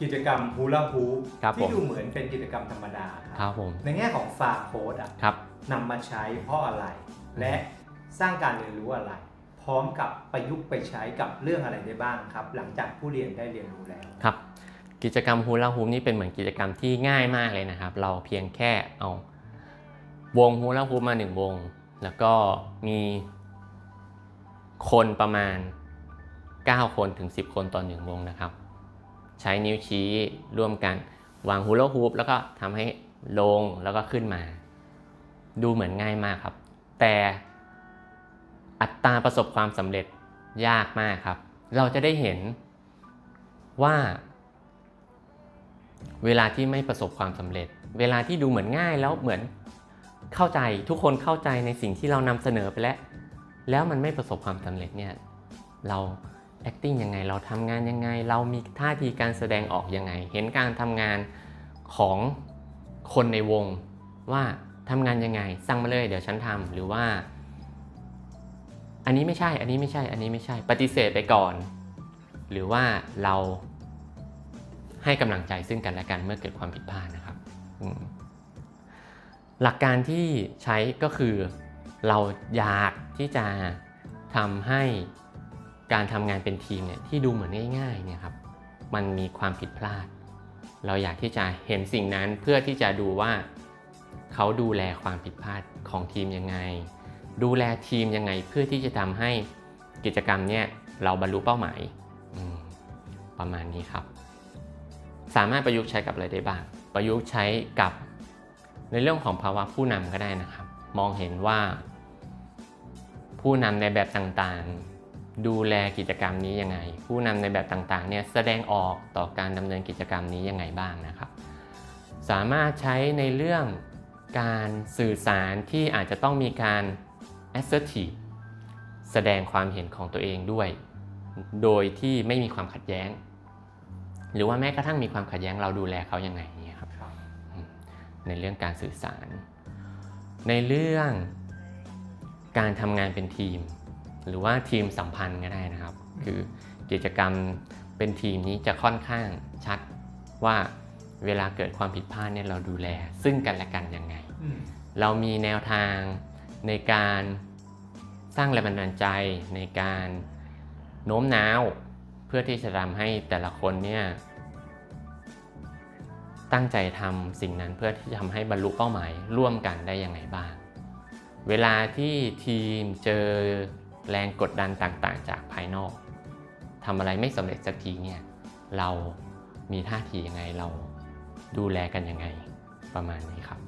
กิจกรรมฮูลาฮูปครับผมที่ดูเหมือนเป็นกิจกรรมธรรมดาคครัรับบผม ในแง่ของฟาโค้ดอะครับ นำมาใช้เพราะอะไร และสร้างการเรียนรู้อะไร พร้อมกับประยุกต์ไปใช้กับเรื่องอะไรได้บ้างครับ หลังจากผู้เรียนได้เรียนรู้แล้ว ครับ กิจกรรมฮูลาฮูปนี่เป็นเหมือนกิจกรรมที่ง่ายมากเลยนะครับ เราเพียงแค่เอาวงฮูลาฮูปมาหนึ่งวง แล้วก็มีคนประมาณ 9 คนถึง 10 คนต่อหนึ่งวงนะครับ ใช้นิ้วชี้ร่วมกัน วางฮูลาฮูปแล้วก็ทำให้ลงแล้วก็ขึ้นมา ดูเหมือนง่ายมากครับ แต่อัตราประสบความสำเร็จยากมากครับ เราจะได้เห็นว่า เวลาที่ไม่ประสบความสำเร็จ เวลาที่ดูเหมือนง่ายแล้วเหมือนเข้าใจทุกคนเข้าใจในสิ่งที่เรานำเสนอไปแล้ว แล้วมันไม่ประสบความสำเร็จเนี่ยเรา acting ยังไง เราทำงานยังไง เรามีท่าทีการแสดงออกยังไง เห็นการทำงานของคนในวงว่าทำงานยังไง สั่งมาเลยเดี๋ยวฉันทำหรือว่า อันนี้ไม่ใช่ อันนี้ไม่ใช่ อันนี้ไม่ใช่ ปฏิเสธไปก่อน หรือว่าเราให้กำลังใจซึ่งกันและกันเมื่อเกิดความผิดพลาดนะครับ หลักการที่ใช้ก็คือเราอยากที่จะทำให้ การทำงานเป็นทีมเนี่ยที่ดูเหมือนง่ายๆเนี่ยครับมันมีความผิดพลาด เราอยากที่จะเห็นสิ่งนั้นเพื่อที่จะดูว่าเขาดูแลความผิดพลาดของทีมยังไง ดูแลทีมยังไงเพื่อที่จะทำให้กิจกรรมเนี่ยเราบรรลุเป้าหมายมประมาณนี้ครับ สามารถประยุกต์ใช้กับอะไรได้บ้าง ประยุกต์ใช้กับในเรื่องของภาวะผู้นำก็ได้นะครับ มองเห็นว่า ผู้นำในแบบต่างๆ ดูแลกิจกรรมนี้ยังไง ผู้นำในแบบต่างๆเนี่ยแสดงออกต่อการดำเนินกิจกรรมนี้ยังไงบ้างนะครับ สามารถใช้ในเรื่องการสื่อสารที่อาจจะต้องมีการ assertive แสดงความเห็นของตัวเองด้วย โดยที่ไม่มีความขัดแย้ง หรือว่าแม้กระทั่งมีความขัดแย้งเราดูแลเขายังไงเนี่ยครับครับในเรื่องการสื่อสาร ในเรื่องการทำงานเป็นทีม หรือว่าทีมสัมพันธ์ก็ได้นะครับ คือกิจกรรมเป็นทีมนี้จะค่อนข้างชัดว่าเวลาเกิดความผิดพลาดเนี่ยเราดูแล ซึ่งกันและกันยังไงอืมเรามีแนวทางในการสร้างแรงบันดาลใจในการโน้มน้าวเพื่อที่จะทำให้แต่ละคนเนี่ยตั้งใจทำสิ่งนั้นเพื่อที่จะทำให้บรรลุเป้าหมายร่วมกันได้ยังไงบ้าง เวลาที่ทีมเจอ แรงกดดันต่างๆ จากภายนอกทำอะไรไม่สำเร็จสักทีเนี่ยเรามีท่าทียังไงเราดูแลกันยังไงประมาณนี้ครับ